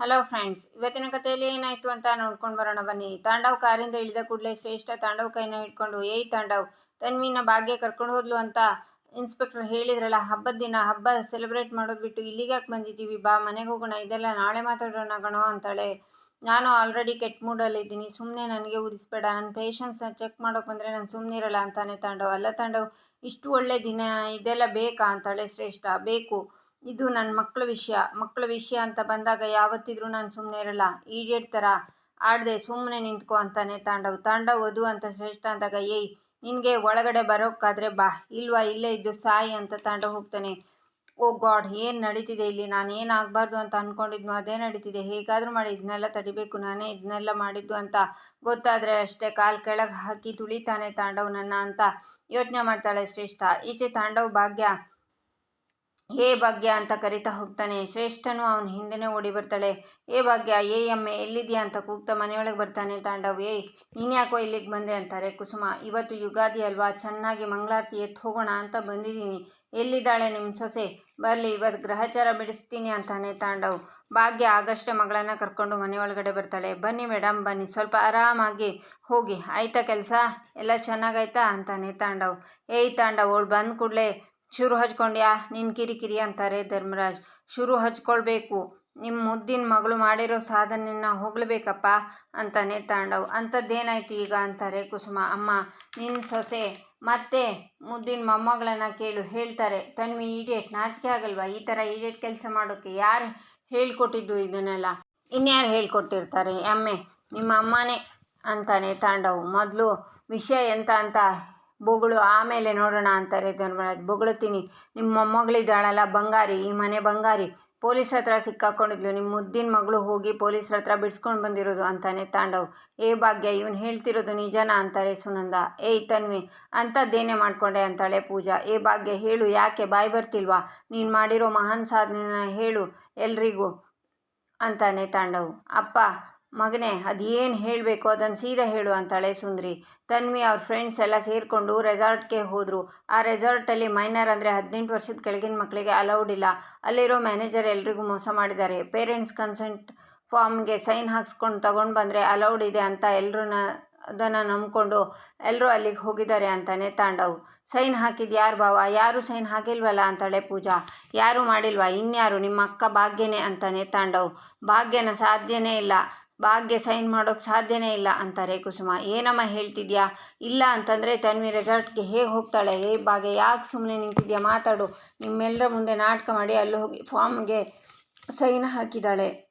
Hello friends ಇವತ್ತಿನ ಕಥೆಯಲ್ಲಿ ಏನಾಯಿತು ಅಂತ ನೋಡ್ಕೊಂಡು ಬರೋಣ ಬನ್ನಿ. ತಾಂಡವ್ ಕಾರಿಂದ ಇಳಿದ ಕೂಡಲೇ ಶ್ರೇಷ್ಠ ತಾಂಡವ್ ಕೈನ ಇಟ್ಕೊಂಡು ಏಯ್ ತಾಂಡವ್ ತನ್ವಿನ ಭಾಗ್ಯ ಕರ್ಕೊಂಡು ಹೋದ್ಲು ಅಂತ ಇನ್ಸ್ಪೆಕ್ಟರ್ ಹೇಳಿದ್ರಲ್ಲ, ಹಬ್ಬದ ದಿನ, ಹಬ್ಬ ಸೆಲೆಬ್ರೇಟ್ ಮಾಡೋದು ಬಿಟ್ಟು ಇಲ್ಲಿಗೆ ಯಾಕೆ ಬಂದಿದ್ದೀವಿ? ಬಾ, ಮನೆಗೆ ಹೋಗೋಣ, ಇದೆಲ್ಲ ನಾಳೆ ಮಾತಾಡೋಣ ಗಣೋ ಅಂತಾಳೆ. ನಾನು ಆಲ್ರೆಡಿ ಕೆಟ್ಟ ಮೂಡಲ್ಲಿದ್ದೀನಿ ಸುಮ್ಮನೆ ನನಗೆ ಉದಿಸ್ಬೇಡ ನನ್ನ ಪೇಷನ್ಸ್ನ ಚೆಕ್ ಮಾಡೋಕೆ ಬಂದರೆ ನಾನು ಸುಮ್ಮನೆ ಇರಲ್ಲ ಅಂತಾನೆ ತಾಂಡವ್. ಅಲ್ಲ ತಾಂಡವ್, ಇಷ್ಟು ಒಳ್ಳೆ ದಿನ, ಇದೆಲ್ಲ ಬೇಕಾ? ಅಂತಾಳೆ ಶ್ರೇಷ್ಠ. ಬೇಕು. ಇದು ನನ್ನ ಮಕ್ಕಳ ವಿಷಯ. ಮಕ್ಕಳ ವಿಷಯ ಅಂತ ಬಂದಾಗ ಯಾವತ್ತಿದ್ರೂ ನಾನು ಸುಮ್ಮನೆ ಇರಲ್ಲ. ಈಡಿಯಟ್ ಥರ ಆಡದೆ ಸುಮ್ಮನೆ ನಿಂತ್ಕೊ ಅಂತಾನೆ ತಾಂಡವ್. ತಾಂಡವ್ ವಧು ಅಂತ ಶ್ರೇಷ್ಠ ಅಂದಾಗ, ಏಯ್, ನಿನಗೆ ಒಳಗಡೆ ಬರೋಕ್ಕಾದ್ರೆ ಬಾ. ಇಲ್ವಾ? ಇಲ್ಲೇ ಇದ್ದು ಸಾಯಿ ಅಂತ ತಾಂಡವ್ ಹೋಗ್ತಾನೆ. ಓ ಗಾಡ್, ಏನು ನಡೀತಿದೆ ಇಲ್ಲಿ? ನಾನು ಏನಾಗಬಾರ್ದು ಅಂತ ಅಂದ್ಕೊಂಡಿದ್ನು ಅದೇ ನಡೀತಿದೆ. ಹೇಗಾದರೂ ಮಾಡಿ ಇದನ್ನೆಲ್ಲ ತಡಿಬೇಕು. ನಾನೇ ಇದನ್ನೆಲ್ಲ ಮಾಡಿದ್ದು ಅಂತ ಗೊತ್ತಾದರೆ ಅಷ್ಟೇ ಕಾಲು ಕೆಳಗೆ ಹಾಕಿ ತುಳಿತಾನೆ ತಾಂಡವ್ ನನ್ನ ಅಂತ ಯೋಚನೆ ಮಾಡ್ತಾಳೆ ಶ್ರೇಷ್ಠ. ಈಚೆ ತಾಂಡವ್ ಭಾಗ್ಯ ಹೇ ಭಾಗ್ಯ ಅಂತ ಕರಿತಾ ಹೋಗ್ತಾನೆ. ಶ್ರೇಷ್ಠನು ಅವನ ಹಿಂದೆನೇ ಓಡಿ ಬರ್ತಾಳೆ. ಏ ಭಾಗ್ಯ, ಏ ಎಮ್ಮೆ ಎಲ್ಲಿದ್ಯಾ ಅಂತ ಕೂಗ್ತಾ ಮನೆಯೊಳಗೆ ಬರ್ತಾನೆ ತಾಂಡವ್. ಏಯ್, ನೀನ್ಯಾಕೋ ಇಲ್ಲಿಗೆ ಬಂದೆ ಅಂತಾರೆ ಕುಸುಮ. ಇವತ್ತು ಯುಗಾದಿ ಅಲ್ವಾ? ಚೆನ್ನಾಗಿ ಮಂಗಳಾರತಿ ಎತ್ತು ಹೋಗೋಣ ಅಂತ ಬಂದಿದ್ದೀನಿ. ಎಲ್ಲಿದ್ದಾಳೆ ನಿಮ್ಮ ಸೊಸೆ? ಬರಲಿ ಇವತ್ತು ಗ್ರಹಚಾರ ಬಿಡಿಸ್ತೀನಿ ಅಂತಾನೆ ತಾಂಡವ್. ಭಾಗ್ಯ ಆಗಷ್ಟೇ ಮಗಳನ್ನು ಕರ್ಕೊಂಡು ಮನೆಯೊಳಗಡೆ ಬರ್ತಾಳೆ. ಬನ್ನಿ ಮೇಡಮ್ ಬನ್ನಿ. ಸ್ವಲ್ಪ ಆರಾಮಾಗಿ ಹೋಗಿ. ಆಯ್ತಾ ಕೆಲಸ? ಎಲ್ಲ ಚೆನ್ನಾಗಾಯ್ತಾ? ಅಂತಾನೆ ತಾಂಡವ್. ಏಯ್ ತಾಂಡವ್, ಅವಳು ಬಂದ ಕೂಡಲೇ ಶುರು ಹಚ್ಕೊಂಡ್ಯಾ? ನಿನ್ನ ಕಿರಿಕಿರಿ ಅಂತಾರೆ ಧರ್ಮರಾಜ್. ಶುರು ಹಚ್ಕೊಳ್ಬೇಕು. ನಿಮ್ಮ ಮುದ್ದಿನ ಮಗಳು ಮಾಡಿರೋ ಸಾಧನೆನ ಹೋಗ್ಲಬೇಕಪ್ಪ ಅಂತಾನೆ ತಾಂಡವ್. ಅಂಥದ್ದೇನಾಯ್ತು ಈಗ ಅಂತಾರೆ ಕುಸುಮ. ಅಮ್ಮ ನಿನ್ನ ಸೊಸೆ, ಮತ್ತೆ ಮುದ್ದಿನ ಮೊಮ್ಮಗಳನ್ನ ಕೇಳು. ಹೇಳ್ತಾರೆ, ತನ್ವಿ ಈಡೇಟ್. ನಾಚಿಕೆ ಆಗಲ್ವಾ? ಈ ಥರ ಈಡೇಟ್ ಕೆಲಸ ಮಾಡೋಕ್ಕೆ ಯಾರು ಹೇಳ್ಕೊಟ್ಟಿದ್ದು ಇದನ್ನೆಲ್ಲ? ಇನ್ಯಾರು ಹೇಳ್ಕೊಟ್ಟಿರ್ತಾರೆ? ಅಮ್ಮೆ ನಿಮ್ಮ ಅಮ್ಮನೇ ಅಂತಾನೆ ತಾಂಡವ್. ಮೊದಲು ವಿಷಯ ಎಂತ ಅಂತ ಬೊಗಳು ಆಮೇಲೆ ನೋಡೋಣ ಅಂತಾರೆ ಧರ್ಮರಾಜ್ ಬೊಗಳುತ್ತೀನಿ. ನಿಮ್ಮ ಮೊಮ್ಮಗಳಿದ್ದಾಳಲ್ಲ ಬಂಗಾರಿ, ಈ ಮನೆ ಬಂಗಾರಿ. ಪೊಲೀಸ್ ಹತ್ರ ಸಿಕ್ಕಾಕೊಂಡಿದ್ಲು. ನಿಮ್ಮ ಮುದ್ದಿನ ಮಗಳು ಹೋಗಿ ಪೊಲೀಸ್ರ ಹತ್ರ ಬಿಡಿಸ್ಕೊಂಡು ಬಂದಿರೋದು ಅಂತಾನೆ ತಾಂಡವ್. ಏ ಭಾಗ್ಯ, ಇವನು ಹೇಳ್ತಿರೋದು ನಿಜನಾ ಅಂತಾರೆ ಸುನಂದ. ಏಯ್ ತನ್ವಿ, ಅಂಥದ್ದೇನೇ ಮಾಡ್ಕೊಂಡೆ ಅಂತಾಳೆ ಪೂಜಾ. ಏ ಭಾಗ್ಯ, ಹೇಳು, ಯಾಕೆ? ಬಾಯಿ ಬರ್ತಿಲ್ವಾ? ನೀನು ಮಾಡಿರೋ ಮಹಾನ್ ಸಾಧನೆನ ಹೇಳು ಎಲ್ರಿಗೂ ಅಂತಾನೆ ತಾಂಡವ್. ಅಪ್ಪ ಮಗನೇ, ಅದೇನು ಹೇಳಬೇಕು? ಅದನ್ನು ಸೀದಾ ಹೇಳು ಅಂತಾಳೆ ಸುಂದ್ರಿ. ತನ್ವಿ ಅವ್ರ ಫ್ರೆಂಡ್ಸ್ ಎಲ್ಲ ಸೇರಿಕೊಂಡು ರೆಸಾರ್ಟ್ಗೆ ಹೋದರು. ಆ ರೆಸಾರ್ಟಲ್ಲಿ ಮೈನರ್ ಅಂದರೆ ಹದಿನೆಂಟು ವರ್ಷದ ಕೆಳಗಿನ ಮಕ್ಕಳಿಗೆ ಅಲೌಡ್ ಇಲ್ಲ. ಅಲ್ಲಿರೋ ಮ್ಯಾನೇಜರ್ ಎಲ್ರಿಗೂ ಮೋಸ ಮಾಡಿದ್ದಾರೆ. ಪೇರೆಂಟ್ಸ್ ಕನ್ಸೆಂಟ್ ಫಾರ್ಮ್ಗೆ ಸೈನ್ ಹಾಕ್ಸ್ಕೊಂಡು ತಗೊಂಡು ಬಂದರೆ ಅಲೌಡ್ ಇದೆ ಅಂತ ಎಲ್ಲರೂ ಅದನ್ನು ನಂಬಿಕೊಂಡು ಎಲ್ಲರೂ ಅಲ್ಲಿಗೆ ಹೋಗಿದ್ದಾರೆ ಅಂತಾನೆ ತಾಂಡವ್. ಸೈನ್ ಹಾಕಿದ್ದು ಯಾರು ಬಾವ ಯಾರು ಸೈನ್ ಹಾಕಿಲ್ವಲ್ಲ ಅಂತಾಳೆ ಪೂಜಾ. ಯಾರು ಮಾಡಿಲ್ವಾ? ಇನ್ಯಾರು? ನಿಮ್ಮ ಅಕ್ಕ ಭಾಗ್ಯನೇ ಅಂತಾನೆ ತಾಂಡವ್. ಭಾಗ್ಯನ ಸಾಧ್ಯನೇ ಇಲ್ಲ. ಭಾಗ್ಯ ಸೈನ್ ಮಾಡೋಕ್ಕೆ ಸಾಧ್ಯನೇ ಇಲ್ಲ ಅಂತಾರೆ ಕುಸುಮ. ಏನಮ್ಮ ಹೇಳ್ತಿದ್ಯಾ? ಇಲ್ಲ ಅಂತಂದರೆ ತನ್ವಿ ರೆಸಾರ್ಟ್ಗೆ ಹೇಗೆ ಹೋಗ್ತಾಳೆ? ಏ ಭಾಗ್ಯ, ಯಾಕೆ ಸುಮ್ಮನೆ ನಿಂತಿದ್ಯಾ? ಮಾತಾಡು. ನಿಮ್ಮೆಲ್ಲರ ಮುಂದೆ ನಾಟಕ ಮಾಡಿ ಅಲ್ಲಿ ಹೋಗಿ ಫಾರ್ಮ್ಗೆ ಸೈನ್ ಹಾಕಿದ್ದಾಳೆ.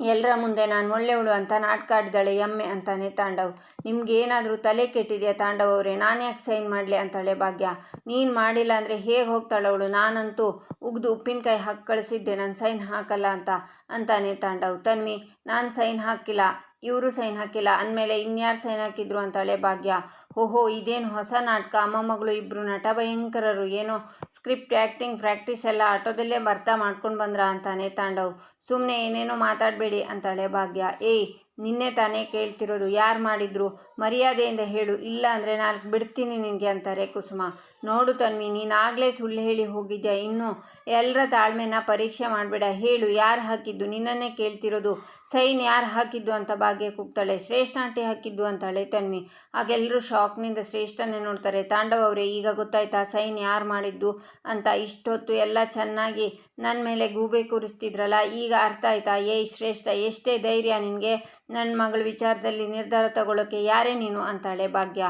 ಎಲ್ಲರ ಮುಂದೆ ನಾನು ಒಳ್ಳೆಯವಳು ಅಂತ ನಾಟಕ ಆಡಿದಾಳೆ ಎಮ್ಮೆ ಅಂತಾನೆ ತಾಂಡವ್. ನಿಮ್ಗೇನಾದರೂ ತಲೆ ಕೆಟ್ಟಿದೆಯಾ ತಾಂಡವ್ ಅವರೇ ನಾನು ಯಾಕೆ ಸೈನ್ ಮಾಡಲಿ ಅಂತಾಳೆ ಭಾಗ್ಯ. ನೀನು ಮಾಡಿಲ್ಲ ಅಂದರೆ ಹೇಗೆ ಹೋಗ್ತಾಳವಳು ನಾನಂತೂ ಉಗ್ದು ಉಪ್ಪಿನಕಾಯಿ ಹಾಕಿ ಕಳಿಸಿದ್ದೆ, ನಾನು ಸೈನ್ ಹಾಕಲ್ಲ ಅಂತ, ಅಂತಾನೆ ತಾಂಡವ್. ತನ್ವಿ, ನಾನು ಸೈನ್ ಹಾಕಿಲ್ಲ. ಇವರು ಸೈನ್ ಹಾಕಿಲ್ಲ. ಅಂದಮೇಲೆ ಇನ್ಯಾರು ಸೈನ್ ಹಾಕಿದ್ರು ಅಂತಾಳೆ ಭಾಗ್ಯ. ಓಹೋ, ಇದೇನು ಹೊಸ ನಾಟಕ? ಅಮ್ಮ ಮಗಳು ಇಬ್ಬರು ನಟ ಭಯಂಕರರು. ಏನೋ ಸ್ಕ್ರಿಪ್ಟ್ ಆ್ಯಕ್ಟಿಂಗ್ ಪ್ರಾಕ್ಟೀಸ್ ಎಲ್ಲ ಆಟೋದಲ್ಲೇ ಬರ್ತಾ ಮಾಡ್ಕೊಂಡು ಬಂದ್ರ ಅಂತಾನೆ ತಾಂಡವ್. ಸುಮ್ಮನೆ ಏನೇನೋ ಮಾತಾಡಬೇಡಿ ಅಂತಾಳೆ ಭಾಗ್ಯ. ಏಯ್ ನಿನ್ನೆ ತಾನೇ ಕೇಳ್ತಿರೋದು, ಯಾರು ಮಾಡಿದ್ರು? ಮರ್ಯಾದೆಯಿಂದ ಹೇಳು, ಇಲ್ಲ ಅಂದರೆ ನಾಲ್ಕು ಬಿಡ್ತೀನಿ ನಿನಗೆ ಅಂತಾರೆ ಕುಸುಮ. ನೋಡು ತನ್ವಿ, ನೀನಾಗಲೇ ಸುಳ್ಳು ಹೇಳಿ ಹೋಗಿದ್ಯಾ ಇನ್ನು? ಎಲ್ಲರ ತಾಳ್ಮೆನ ಪರೀಕ್ಷೆ ಮಾಡಬೇಡ, ಹೇಳು ಯಾರು ಹಾಕಿದ್ದು? ನಿನ್ನನ್ನೇ ಕೇಳ್ತಿರೋದು, ಸೈನ್ ಯಾರು ಹಾಕಿದ್ದು ಅಂತ ಭಾಗ್ಯ ಕೂಗ್ತಾಳೆ. ಶ್ರೇಷ್ಠ ಆಂಟಿ ಹಾಕಿದ್ದು ಅಂತಾಳೆ ತನ್ವಿ. ಆಗೆಲ್ಲರೂ ಶಾಕ್ನಿಂದ ಶ್ರೇಷ್ಠನೇ ನೋಡ್ತಾರೆ. ತಾಂಡವ್ ಅವರೇ, ಈಗ ಗೊತ್ತಾಯ್ತಾ ಸೈನ್ ಯಾರು ಮಾಡಿದ್ದು ಅಂತ? ಇಷ್ಟೊತ್ತು ಎಲ್ಲ ಚೆನ್ನಾಗಿ ನನ್ನ ಮೇಲೆ ಗೂಬೆ ಕೂರಿಸ್ತಿದ್ರಲ್ಲ, ಈಗ ಅರ್ಥ ಆಯ್ತಾ? ಏ ಶ್ರೇಷ್ಠ, ಎಷ್ಟೇ ಧೈರ್ಯ ನಿನಗೆ ನನ್ನ ಮಗಳ ವಿಚಾರದಲ್ಲಿ ನಿರ್ಧಾರ ತಗೊಳ್ಳೋಕ್ಕೆ ಯಾರೇ ನೀನು ಅಂತಾಳೆ ಭಾಗ್ಯ.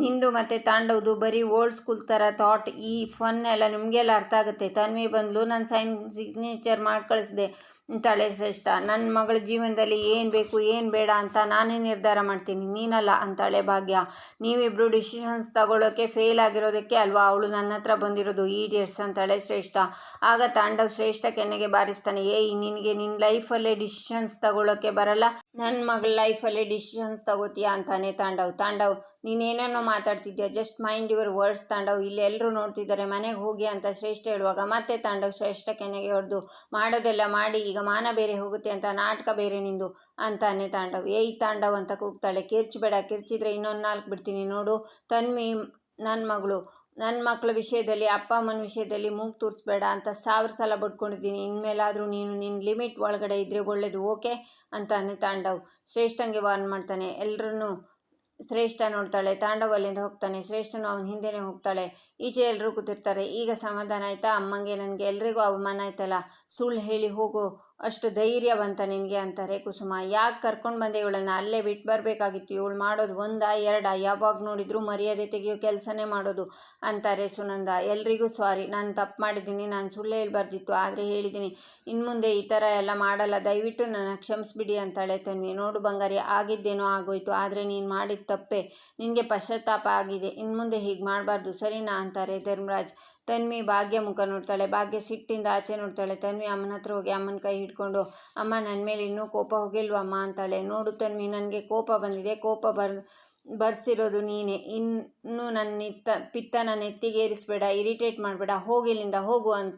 ನಿಂದು ಮತ್ತು ತಾಂಡವ್ದು ಬರೀ ಓಲ್ಡ್ ಸ್ಕೂಲ್ ಥರ ಥಾಟ್, ಈ ಫನ್ ಎಲ್ಲ ನಿಮಗೆಲ್ಲ ಅರ್ಥ ಆಗುತ್ತೆ. ತನ್ವಿ ಬಂದಲು, ನಾನು ಸೈನ್ ಸಿಗ್ನೇಚರ್ ಮಾಡಿ ಕಳಿಸ್ದೆ ಅಂತಾಳೆ ಶ್ರೇಷ್ಠ ನನ್ನ ಮಗಳ ಜೀವನದಲ್ಲಿ ಏನು ಬೇಕು, ಏನು ಬೇಡ ಅಂತ ನಾನೇ ನಿರ್ಧಾರ ಮಾಡ್ತೀನಿ, ನೀನಲ್ಲ, ಅಂತಾಳೆ ಭಾಗ್ಯ. ನೀವಿಬ್ಬರು ಡಿಸಿಷನ್ಸ್ ತಗೊಳ್ಳೋಕ್ಕೆ ಫೇಲ್ ಆಗಿರೋದಕ್ಕೆ ಅಲ್ವಾ? ಅವಳು ನನ್ನ ಹತ್ರ ಬಂದಿರೋದು ಈಡಿಯಟ್ಸ್ ಅಂತಾಳೆ ಶ್ರೇಷ್ಠ. ಆಗ ತಾಂಡವ್ ಶ್ರೇಷ್ಠ ಕೆನ್ನೆಗೆ ಬಾರಿಸ್ತಾನೆ. ಏಯ್, ನಿನಗೆ ನಿನ್ನ ಲೈಫಲ್ಲೇ ಡಿಸಿಷನ್ಸ್ ತಗೊಳ್ಳೋಕ್ಕೆ ಬರಲ್ಲ. ನನ್ನ ಮಗಳ ಲೈಫಲ್ಲಿ ಡಿಸಿಷನ್ಸ್ ತಗೋತೀಯಾ ಅಂತಾನೆ ತಾಂಡವ್. ತಾಂಡವ್ ನೀನೇನೇನೋ ಮಾತಾಡ್ತಿದ್ಯಾ? Just mind your words Tandav. ಇಲ್ಲಿ ಎಲ್ಲರೂ ನೋಡ್ತಿದ್ದಾರೆ, ಮನೆಗೆ ಹೋಗಿ ಅಂತ ಶ್ರೇಷ್ಠ ಹೇಳುವಾಗ ಮತ್ತೆ ತಾಂಡವ್ ಶ್ರೇಷ್ಠ ಕೆನೆಗೆ ಹೊಡೆದು, ಮಾಡೋದೆಲ್ಲ ಮಾಡಿ, ಈಗ ಮಾನ ಬೇರೆ ಹೋಗುತ್ತೆ ಅಂತ, ನಾಟಕ ಬೇರೆ ನಿಂದು, ಅಂತಾನೆ ತಾಂಡವ್. ಏಯ್ ತಾಂಡವ್ ಅಂತ ಕೂಗ್ತಾಳೆ. ಕಿರ್ಚಬೇಡ ಕಿರ್ಚಿದ್ರೆ ಇನ್ನೊಂದು ನಾಲ್ಕು ಬಿಡ್ತೀನಿ ನೋಡು. ತನ್ವಿ ನನ್ನ ಮಗಳು. ನನ್ನ ಮಕ್ಕಳ ವಿಷಯದಲ್ಲಿ, ಅಪ್ಪ ಅಮ್ಮನ ವಿಷಯದಲ್ಲಿ ಮೂಗು ತೋರಿಸ್ಬೇಡ ಅಂತ ಸಾವಿರ ಸಲ ಬಡ್ಕೊಂಡಿದ್ದೀನಿ. ಇನ್ಮೇಲಾದರೂ ನೀನು ನಿನ್ನ ಲಿಮಿಟ್ ಒಳಗಡೆ ಇದ್ರೆ ಒಳ್ಳೇದು, ಓಕೆ? ಅಂತಾನೆ ತಾಂಡವ್. ಶ್ರೇಷ್ಠಂಗೆ ವಾರ್ನ್ ಮಾಡ್ತಾನೆ. ಎಲ್ಲರನ್ನೂ ಶ್ರೇಷ್ಠ ನೋಡ್ತಾಳೆ. ತಾಂಡವ್ ಅಲ್ಲಿಂದ ಹೋಗ್ತಾನೆ. ಶ್ರೇಷ್ಠನು ಅವನ ಹಿಂದೆನೇ ಹೋಗ್ತಾಳೆ. ಈಚೆ ಎಲ್ಲರೂ ಕೂತಿರ್ತಾರೆ. ಈಗ ಸಮಾಧಾನ ಆಯ್ತಾ? ಅಮ್ಮಂಗೆ, ನನಗೆ ಎಲ್ರಿಗೂ ಅವಮಾನ ಆಯ್ತಲ್ಲ? ಸುಳ್ಳು ಹೇಳಿ ಹೋಗು. ಅಷ್ಟು ಧೈರ್ಯವಂತ ನಿನಗೆ ಅಂತಾರೆ ಕುಸುಮ. ಯಾಕೆ ಕರ್ಕೊಂಡು ಬಂದೆ ಇವಳನ್ನು? ಅಲ್ಲೇ ಬಿಟ್ಟು ಬರಬೇಕಾಗಿತ್ತು. ಇವಳು ಮಾಡೋದು ಒಂದಾ, ಎರಡಾ. ಯಾವಾಗ ನೋಡಿದ್ರು ಮರ್ಯಾದೆ ತೆಗೆಯೋ ಕೆಲಸನೇ ಮಾಡೋದು ಅಂತಾರೆ ಸುನಂದ. ಎಲ್ರಿಗೂ ಸಾರಿ. ನಾನು ತಪ್ಪು ಮಾಡಿದ್ದೀನಿ. ನಾನು ಸುಳ್ಳು ಹೇಳ್ಬಾರ್ದಿತ್ತು. ಆದರೆ ಹೇಳಿದ್ದೀನಿ ಇನ್ನು ಮುಂದೆ ಈ ಥರ ಎಲ್ಲ ಮಾಡಲ್ಲ. ದಯವಿಟ್ಟು ನನ್ನ ಕ್ಷಮಿಸ್ಬಿಡಿ ಅಂತಾಳೆ ತನ್ವಿ. ನೋಡು ಬಂಗಾರಿ, ಆಗಿದ್ದೇನೋ ಆಗೋಯ್ತು. ಆದರೆ ನೀನು ಮಾಡಿದ ತಪ್ಪೇ. ನಿನಗೆ ಪಶ್ಚಾತ್ತಾಪ ಆಗಿದೆ. ಇನ್ನು ಮುಂದೆ ಹೀಗೆ ಮಾಡಬಾರ್ದು. ಸರಿನಾ? ಅಂತಾರೆ ಧರ್ಮರಾಜ್. ತನ್ವಿ ಭಾಗ್ಯ ಮುಖ ನೋಡ್ತಾಳೆ. ಭಾಗ್ಯ ಸಿಟ್ಟಿಂದ ಆಚೆ ನೋಡ್ತಾಳೆ. ತನ್ವಿ ಅಮ್ಮನ ಹತ್ರ ಹೋಗಿ ಅಮ್ಮನ ಕೈ ಹಿಡ್ಕೊಂಡು, ಅಮ್ಮ ನನ್ನ ಮೇಲೆ ಇನ್ನೂ ಕೋಪ ಹೋಗಿಲ್ವಮ್ಮ? ಅಂತಾಳೆ. ನೋಡು ತನ್ವಿ, ನನಗೆ ಕೋಪ ಬಂದಿದೆ. ಕೋಪ ಬರ್, ಬರ್ಸಿರೋದು ನೀನೇ. ಇನ್ನು ನನ್ನ ನಿತ್ತ ಪಿತ್ತನ ನೆತ್ತಿಗೇರಿಸ್ಬೇಡ. ಇರಿಟೇಟ್ ಮಾಡಬೇಡ. ಹೋಗಿಲ್ಲಿಂದ ಹೋಗು ಅಂತ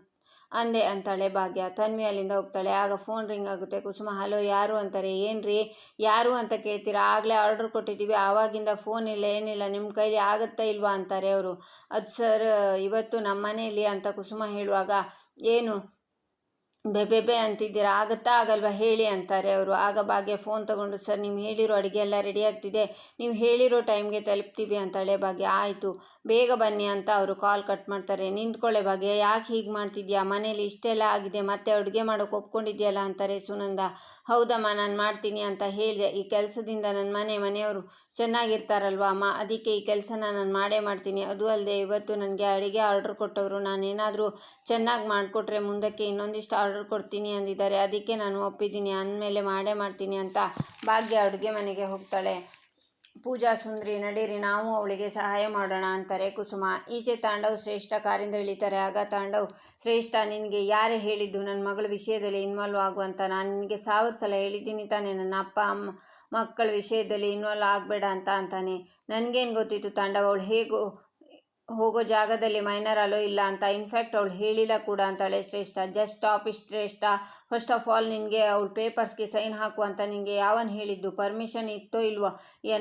ಅಂದೆ ಅಂತಾಳೆ ಭಾಗ್ಯ. ತನ್ವಿ ಅಲ್ಲಿಂದ ಹೋಗ್ತಾಳೆ. ಆಗ ಫೋನ್ ರಿಂಗ್ ಆಗುತ್ತೆ. ಕುಸುಮ ಹಲೋ ಯಾರು ಅಂತಾರೆ? ಏನು ಯಾರು ಅಂತ ಕೇಳ್ತೀರಾ? ಆಗಲೇ ಆರ್ಡರ್ ಕೊಟ್ಟಿದ್ದೀವಿ. ಆವಾಗಿಂದ ಫೋನ್ ಇಲ್ಲ, ಏನಿಲ್ಲ. ನಿಮ್ಮ ಕೈಲಿ ಆಗುತ್ತಾ ಇಲ್ವಾ? ಅಂತಾರೆ ಅವರು. ಅದು ಸರ್ ಇವತ್ತು ನಮ್ಮ ಮನೆಯಲ್ಲಿ ಅಂತ ಕುಸುಮ ಹೇಳುವಾಗ, ಏನು? ಬೆಬೆಬೆ ಅಂತಿದ್ದೀರಾ? ಆಗುತ್ತಾ? ಆಗಲ್ವಾ? ಹೇಳಿ ಅಂತಾರೆ ಅವರು. ಆಗ ಭಾಗ್ಯ ಫೋನ್ ತೊಗೊಂಡು, ಸರ್, ನೀವು ಹೇಳಿರೋ ಅಡುಗೆ ಎಲ್ಲ ರೆಡಿ ಆಗ್ತಿದೆ. ನೀವು ಹೇಳಿರೋ ಟೈಮ್ಗೆ ತಲುಪ್ತೀವಿ ಅಂತಾಳೆ ಭಾಗ್ಯ. ಆಯಿತು, ಬೇಗ ಬನ್ನಿ ಅಂತ ಅವರು ಕಾಲ್ ಕಟ್ ಮಾಡ್ತಾರೆ. ನಿಂತ್ಕೊಳ್ಳೆ ಭಾಗ್ಯ, ಯಾಕೆ ಹೀಗೆ ಮಾಡ್ತಿದ್ಯಾ? ಮನೇಲಿ ಇಷ್ಟೆಲ್ಲ ಆಗಿದೆ. ಮತ್ತೆ ಅಡುಗೆ ಮಾಡೋಕೆ ಒಪ್ಕೊಂಡಿದ್ಯಲ್ಲ? ಅಂತಾರೆ ಸುನಂದ. ಹೌದಮ್ಮ, ನಾನು ಮಾಡ್ತೀನಿ ಅಂತ ಹೇಳಿದೆ. ಈ ಕೆಲಸದಿಂದ ನನ್ನ ಮನೆ ಮನೆಯವರು ಚೆನ್ನಾಗಿರ್ತಾರಲ್ವ? ಅಮ್ಮ, ಅದಕ್ಕೆ ಈ ಕೆಲಸನ ನಾನು ಮಾಡೇ ಮಾಡ್ತೀನಿ. ಅದು ಅಲ್ಲದೆ ಇವತ್ತು ನನಗೆ ಅಡುಗೆ ಆರ್ಡ್ರ್ ಕೊಟ್ಟವರು. ನಾನೇನಾದರೂ ಚೆನ್ನಾಗಿ ಮಾಡಿಕೊಟ್ರೆ ಮುಂದಕ್ಕೆ ಇನ್ನೊಂದಿಷ್ಟು ಆರ್ಡರ್ ಕೊಡ್ತೀನಿ ಅಂದಿದ್ದಾರೆ. ಅದಕ್ಕೆ ನಾನು ಒಪ್ಪಿದ್ದೀನಿ. ಅಂದಮೇಲೆ ಮಾಡೇ ಮಾಡ್ತೀನಿ ಅಂತ ಭಾಗ್ಯ ಅಡುಗೆ ಮನೆಗೆ ಹೋಗ್ತಾಳೆ. ಪೂಜಾ, ಸುಂದ್ರಿ, ನಡೀರಿ, ನಾವು ಅವಳಿಗೆ ಸಹಾಯ ಮಾಡೋಣ ಅಂತಾರೆ ಕುಸುಮ. ಈಚೆ ತಾಂಡವ್ ಶ್ರೇಷ್ಠ ಕಾರಿಂದ ಇಳಿತಾರೆ. ಆಗ ತಾಂಡವ್, ಶ್ರೇಷ್ಠ, ನಿನಗೆ ಯಾರೇ ಹೇಳಿದ್ದು ನನ್ನ ಮಗಳ ವಿಷಯದಲ್ಲಿ ಇನ್ವಾಲ್ವ್ ಆಗುವಂತ ನಾನು ನಿನಗೆ ಸಾವಿರ ಸಲ ಹೇಳಿದ್ದೀನಿ ತಾನೇ. ನನ್ನ ಅಪ್ಪ, ಅಮ್ಮ, ಮಕ್ಕಳ ವಿಷಯದಲ್ಲಿ ಇನ್ವಾಲ್ವ್ ಆಗಬೇಡ ಅಂತ ಅಂತಾನೆ. ನನಗೇನು ಗೊತ್ತಿತ್ತು ತಾಂಡವ್, ಅವಳು ಹೇಗೋ ಹೋಗೋ ಜಾಗದಲ್ಲಿ ಮೈನರ್ ಅಲೋ ಇಲ್ಲ ಅಂತ ಇನ್ಫ್ಯಾಕ್ಟ್ ಅವಳು ಹೇಳಿಲ್ಲ ಕೂಡ ಅಂತಾಳೆ ಶ್ರೇಷ್ಠ ಜಸ್ಟ್ ಸ್ಟಾಪ್ ಇಷ್ಟು ಶ್ರೇಷ್ಠ ಫಸ್ಟ್ ಆಫ್ ಆಲ್ ನಿನಗೆ ಅವಳು ಪೇಪರ್ಸ್ಗೆ ಸೈನ್ ಹಾಕು ಅಂತ ನಿನಗೆ ಯಾವನ್ ಹೇಳಿದ್ದು? ಪರ್ಮಿಷನ್ ಇತ್ತೋ ಇಲ್ವೋ?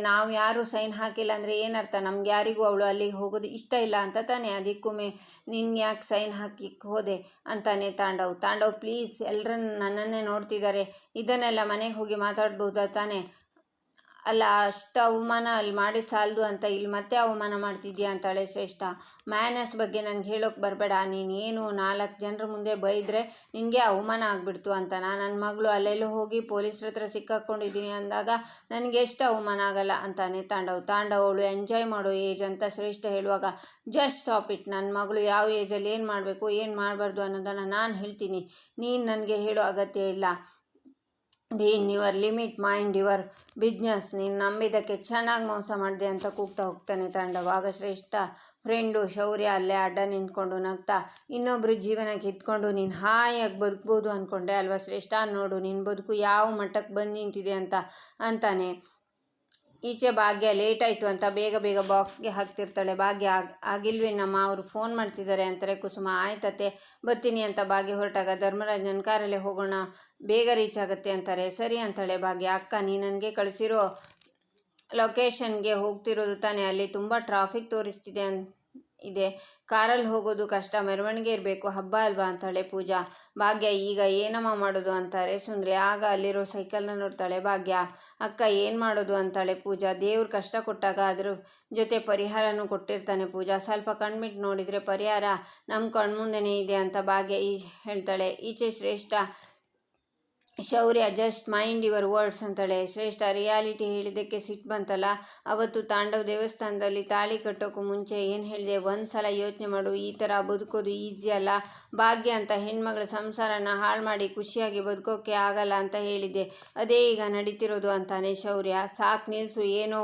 ನಾವು ಯಾರು ಸೈನ್ ಹಾಕಿಲ್ಲ ಅಂದರೆ ಏನರ್ಥ? ನಮ್ಗೆ ಯಾರಿಗೂ ಅವಳು ಅಲ್ಲಿಗೆ ಹೋಗೋದು ಇಷ್ಟ ಇಲ್ಲ ಅಂತ ತಾನೇ, ಅದಕ್ಕೂ ನಿನ್ಗೆ ಯಾಕೆ ಸೈನ್ ಹಾಕಿಕ್ಕೆ ಹೋದೆ ಅಂತಾನೆ ತಾಂಡವ್. ತಾಂಡವ್ ಪ್ಲೀಸ್ ಎಲ್ಲರನ್ನ ನನ್ನನ್ನೇ ನೋಡ್ತಿದ್ದಾರೆ ಇದನ್ನೆಲ್ಲ ಮನೆಗೆ ಹೋಗಿ ಮಾತಾಡ್ಬೋದಾ ತಾನೇ? ಅಲ್ಲ, ಅಷ್ಟು ಅವಮಾನ ಅಲ್ಲಿ ಮಾಡಿ ಸಾಲದು ಅಂತ ಇಲ್ಲಿ ಮತ್ತೆ ಅವಮಾನ ಮಾಡ್ತಿದ್ಯಾ ಅಂತಾಳೆ ಶ್ರೇಷ್ಠ. ಮ್ಯಾನರ್ಸ್ ಬಗ್ಗೆ ನನಗೆ ಹೇಳೋಕೆ ಬರಬೇಡ. ನೀನು ಏನು ನಾಲ್ಕು ಜನರ ಮುಂದೆ ಬೈದರೆ ನಿನಗೆ ಅವಮಾನ ಆಗಿಬಿಡ್ತು ಅಂತ. ನಾನು ನನ್ನ ಮಗಳು ಅಲ್ಲೆಲ್ಲೋ ಹೋಗಿ ಪೊಲೀಸ್ರ ಹತ್ರ ಸಿಕ್ಕಾಕ್ಕೊಂಡಿದ್ದೀನಿ ಅಂದಾಗ ನನಗೆ ಎಷ್ಟು ಅವಮಾನ ಆಗಲ್ಲ ಅಂತಾನೆ ತಾಂಡವ್. ತಾಂಡವ್ ಅವಳು ಎಂಜಾಯ್ ಮಾಡೋ ಏಜ್ ಅಂತ ಶ್ರೇಷ್ಠ ಹೇಳುವಾಗ ಜಸ್ಟ್ ಸ್ಟಾಪ್ ಇಟ್ ನನ್ನ ಮಗಳು ಯಾವ ಏಜಲ್ಲಿ ಏನು ಮಾಡಬೇಕು, ಏನು ಮಾಡಬಾರ್ದು ಅನ್ನೋದನ್ನು ನಾನು ಹೇಳ್ತೀನಿ. ನೀನು ನನಗೆ ಹೇಳೋ ಅಗತ್ಯ ಇಲ್ಲ. In your limit, mind your business ನೀನು ನಂಬಿದ್ದಕ್ಕೆ ಚೆನ್ನಾಗಿ ಮೋಸ ಮಾಡಿದೆ ಅಂತ ಕೂಗ್ತಾ ಹೋಗ್ತಾನೆ ತಂಡವಾಗ ಶ್ರೇಷ್ಠ ಫ್ರೆಂಡು ಶೌರ್ಯ ಅಲ್ಲೇ ಅಡ್ಡ ನಿಂತ್ಕೊಂಡು ನಗ್ತಾ ಇನ್ನೊಬ್ರು ಜೀವನಕ್ಕೆ ಇದ್ಕೊಂಡು ನೀನು ಹಾಯಾಗಿ ಬದುಕ್ಬೋದು ಅಂದ್ಕೊಂಡೆ ಅಲ್ವಾ ಶ್ರೇಷ್ಠ? ನೋಡು ನಿನ್ನ ಬದುಕು ಯಾವ ಮಟ್ಟಕ್ಕೆ ಬಂದು ನಿಂತಿದೆ ಅಂತ ಅಂತಾನೆ. ಈಚೆ ಭಾಗ್ಯ ಲೇಟ್ ಆಯಿತು ಅಂತ ಬೇಗ ಬೇಗ ಬಾಕ್ಸ್ಗೆ ಹಾಕ್ತಿರ್ತಾಳೆ. ಭಾಗ್ಯ ಆಗಿಲ್ವೇನಮ್ಮ ಅವರು ಫೋನ್ ಮಾಡ್ತಿದ್ದಾರೆ ಅಂತಾರೆ ಕುಸುಮ ಆಯ್ತತೆ ಬರ್ತೀನಿ ಅಂತ ಭಾಗ್ಯ ಹೊರಟಾಗ ಧರ್ಮರಾಜನ ಕಾರಲ್ಲೇ ಹೋಗೋಣ, ಬೇಗ ರೀಚ್ ಆಗುತ್ತೆ ಅಂತಾರೆ. ಸರಿ ಅಂತಾಳೆ ಭಾಗ್ಯ, ಅಕ್ಕ, ನೀ ನನಗೆ ಕಳಿಸಿರೋ ಲೊಕೇಶನ್ಗೆ ಹೋಗ್ತಿರೋದು ತಾನೇ, ಅಲ್ಲಿ ತುಂಬ ಟ್ರಾಫಿಕ್ ತೋರಿಸ್ತಿದೆ ಅಂತ ಇದೆ. ಕಾರಲ್ಲಿ ಹೋಗೋದು ಕಷ್ಟ, ಮೆರವಣಿಗೆ ಇರಬೇಕು, ಹಬ್ಬ ಅಲ್ವಾ ಅಂತಾಳೆ ಪೂಜಾ. ಭಾಗ್ಯ, ಈಗ ಏನಮ್ಮ ಮಾಡೋದು ಅಂತಾರೆ ಸುಂದ್ರಿ, ಆಗ ಅಲ್ಲಿರೋ ಸೈಕಲ್ನ ನೋಡ್ತಾಳೆ ಭಾಗ್ಯ. ಅಕ್ಕ, ಏನು ಮಾಡೋದು ಅಂತಾಳೆ ಪೂಜಾ. ದೇವ್ರು ಕಷ್ಟ ಕೊಟ್ಟಾಗ ಅದ್ರ ಜೊತೆ ಪರಿಹಾರನೂ ಕೊಟ್ಟಿರ್ತಾನೆ ಪೂಜಾ. ಸ್ವಲ್ಪ ಕಣ್ಮಿಟ್ಟು ನೋಡಿದರೆ ಪರಿಹಾರ ನಮ್ಮ ಕಣ್ಮುಂದೆನೇ ಇದೆ ಅಂತ ಭಾಗ್ಯ ಈ ಹೇಳ್ತಾಳೆ. ಈಚೆ Shreshta Shaurya, just mind your words ಅಂತಾಳೆ. ಶ್ರೇಷ್ಠ, ರಿಯಾಲಿಟಿ ಹೇಳಿದ್ದಕ್ಕೆ ಸಿಟ್ಟು ಬಂತಲ್ಲ? ಅವತ್ತು ತಾಂಡವ ದೇವಸ್ಥಾನದಲ್ಲಿ ತಾಳಿ ಕಟ್ಟೋಕ್ಕೂ ಮುಂಚೆ ಏನು ಹೇಳಿದೆ? ಒಂದು ಸಲ ಯೋಚನೆ ಮಾಡು, ಈ ಥರ ಬದುಕೋದು ಈಸಿ ಅಲ್ಲ? ಭಾಗ್ಯ ಅಂತ ಹೆಣ್ಮಗಳ ಸಂಸಾರನ ಹಾಳು ಮಾಡಿ ಖುಷಿಯಾಗಿ ಬದುಕೋಕ್ಕೆ ಆಗಲ್ಲ ಅಂತ ಹೇಳಿದೆ ಅದೇ ಈಗ ನಡೀತಿರೋದು ಅಂತಾನೆ ಶೌರ್ಯ. ಸಾಕು ನಿಲ್ಲಿಸು ಏನೋ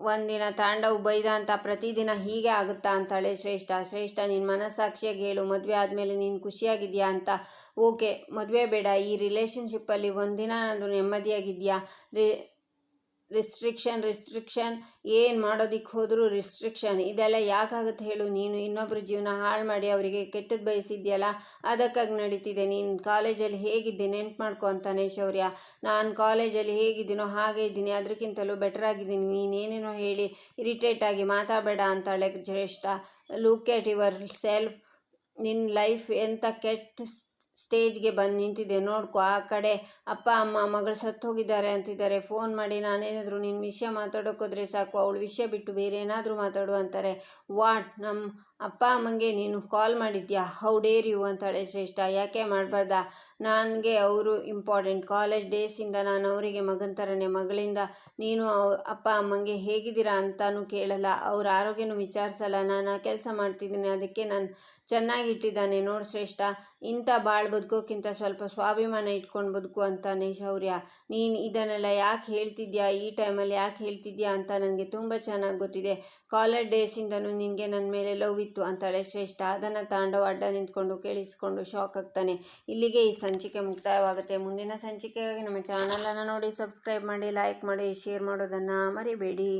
ಒಂದಿನ ತಾಂಡವ್ ಬೈದ ಅಂತ ಪ್ರತಿದಿನ ಹೀಗೆ ಆಗುತ್ತಾ ಅಂತಾಳೆ ಶ್ರೇಷ್ಠ. ಶ್ರೇಷ್ಠ ನಿನ್ನ ಮನಸ್ಸಾಕ್ಷಿಯಾಗಿ ಹೇಳು ಮದುವೆ ಆದಮೇಲೆ ನೀನು ಖುಷಿಯಾಗಿದೆಯಾ ಅಂತ. ಓಕೆ, ಮದುವೆ ಬೇಡ, ಈ ರಿಲೇಷನ್ಶಿಪ್ಪಲ್ಲಿ ಒಂದಿನ ನಾನು ನೆಮ್ಮದಿಯಾಗಿದೆಯಾ? ರಿ ರಿಸ್ಟ್ರಿಕ್ಷನ್ ರಿಸ್ಟ್ರಿಕ್ಷನ್ ಏನು ಮಾಡೋದಕ್ಕೆ ಹೋದರೂ ರಿಸ್ಟ್ರಿಕ್ಷನ್ ಇದೆಲ್ಲ ಯಾಕಾಗುತ್ತೆ ಹೇಳು? ನೀನು ಇನ್ನೊಬ್ಬರ ಜೀವನ ಹಾಳು ಮಾಡಿ ಅವರಿಗೆ ಕೆಟ್ಟದ್ದು ಬಯಸಿದ್ಯಲ್ಲ? ಅದಕ್ಕಾಗಿ ನಡೀತಿದೆ. ನೀನು ಕಾಲೇಜಲ್ಲಿ ಹೇಗಿದ್ದೆ? ನೆನ್ಪು ಮಾಡ್ಕೊ ಅಂತಾನೆ ಶೌರ್ಯ. ನಾನು ಕಾಲೇಜಲ್ಲಿ ಹೇಗಿದ್ದೀನೋ ಹಾಗೆ ಇದ್ದೀನಿ. ಅದಕ್ಕಿಂತಲೂ ಬೆಟರ್ ಆಗಿದ್ದೀನಿ. ನೀನೇನೇನೋ ಹೇಳಿ ಇರಿಟೇಟ್ ಆಗಿ ಮಾತಾಡಬೇಡ ಅಂತಾಳೆ ಜ್ಯೇಷ್ಠ. ಲುಕ್ ಎಟ್ ಯುವರ್ ಸೆಲ್ಫ್ ನಿನ್ನ ಲೈಫ್ ಎಂಥ ಕೆಟ್ಟ ಸ್ಟೇಜ್ಗೆ ಬಂದು ನಿಂತಿದೆ ನೋಡ್ಕೊ, ಆ ಕಡೆ ಅಪ್ಪ, ಅಮ್ಮ, ಮಗಳು ಸತ್ತು ಹೋಗಿದ್ದಾರೆ ಅಂತಿದ್ದಾರೆ. ಫೋನ್ ಮಾಡಿ, ನಾನೇನಾದರೂ ನಿನ್ನ ವಿಷಯ ಮಾತಾಡೋಕ್ಕೋದ್ರೆ ಸಾಕು, ಅವಳು ವಿಷಯ ಬಿಟ್ಟು ಬೇರೆ ಏನಾದರೂ ಮಾತಾಡು ಅಂತಾರೆ. ವಾಟ್? ನಮ್ಮ ಅಪ್ಪ, ಅಮ್ಮಂಗೆ ನೀನು ಕಾಲ್ ಮಾಡಿದ್ಯಾ? ಹೌ ಡೇರ್ ಯು ಅಂತಾಳೆ ಶ್ರೇಷ್ಠ. ಯಾಕೆ ಮಾಡಬಾರ್ದ? ನನಗೆ ಅವರು ಇಂಪಾರ್ಟೆಂಟ್. ಕಾಲೇಜ್ ಡೇಸಿಂದ ನಾನು ಅವರಿಗೆ ಮಗನ ಥರನೇ ಮಗಳಿಂದ ನೀನು ಅಪ್ಪ, ಅಮ್ಮಂಗೆ ಹೇಗಿದ್ದೀರಾ ಅಂತಾನೂ ಕೇಳಲ್ಲ. ಅವ್ರ ಆರೋಗ್ಯನೂ ವಿಚಾರಿಸಲ್ಲ. ನಾನು ಕೆಲಸ ಮಾಡ್ತಿದ್ದೀನಿ. ಅದಕ್ಕೆ ನಾನು ಚೆನ್ನಾಗಿಟ್ಟಿದ್ದಾನೆ. ನೋಡು ಶ್ರೇಷ್ಠ, ಇಂಥ ಬಾಳ್ ಬದುಕೋಕ್ಕಿಂತ ಸ್ವಲ್ಪ ಸ್ವಾಭಿಮಾನ ಇಟ್ಕೊಂಡು ಬದುಕು ಅಂತಾನೆ ಶೌರ್ಯ. ನೀನು ಇದನ್ನೆಲ್ಲ ಯಾಕೆ ಹೇಳ್ತಿದ್ಯಾ? ಈ ಟೈಮಲ್ಲಿ ಯಾಕೆ ಹೇಳ್ತಿದ್ಯಾ ಅಂತ ನನಗೆ ತುಂಬ ಚೆನ್ನಾಗಿ ಗೊತ್ತಿದೆ. ಕಾಲೇಜ್ ಡೇಸಿಂದನೂ ನಿನಗೆ ನನ್ನ ಮೇಲೆ ಲವ್ ಇತ್ತು ಅಂತಾಳೆ ಶ್ರೇಷ್ಠ. ಅದನ್ನು ತಾಂಡವ ಅಡ್ಡ ನಿಂತ್ಕೊಂಡು ಕೇಳಿಸ್ಕೊಂಡು ಶಾಕ್ ಆಗ್ತಾನೆ. ಇಲ್ಲಿಗೆ ಈ ಸಂಚಿಕೆ ಮುಕ್ತಾಯವಾಗುತ್ತೆ. ಮುಂದಿನ ಸಂಚಿಕೆಗಾಗಿ ನಮ್ಮ ಚಾನಲನ್ನು ನೋಡಿ ಸಬ್ಸ್ಕ್ರೈಬ್ ಮಾಡಿ ಲೈಕ್ ಮಾಡಿ ಶೇರ್ ಮಾಡೋದನ್ನು ಮರಿಬೇಡಿ.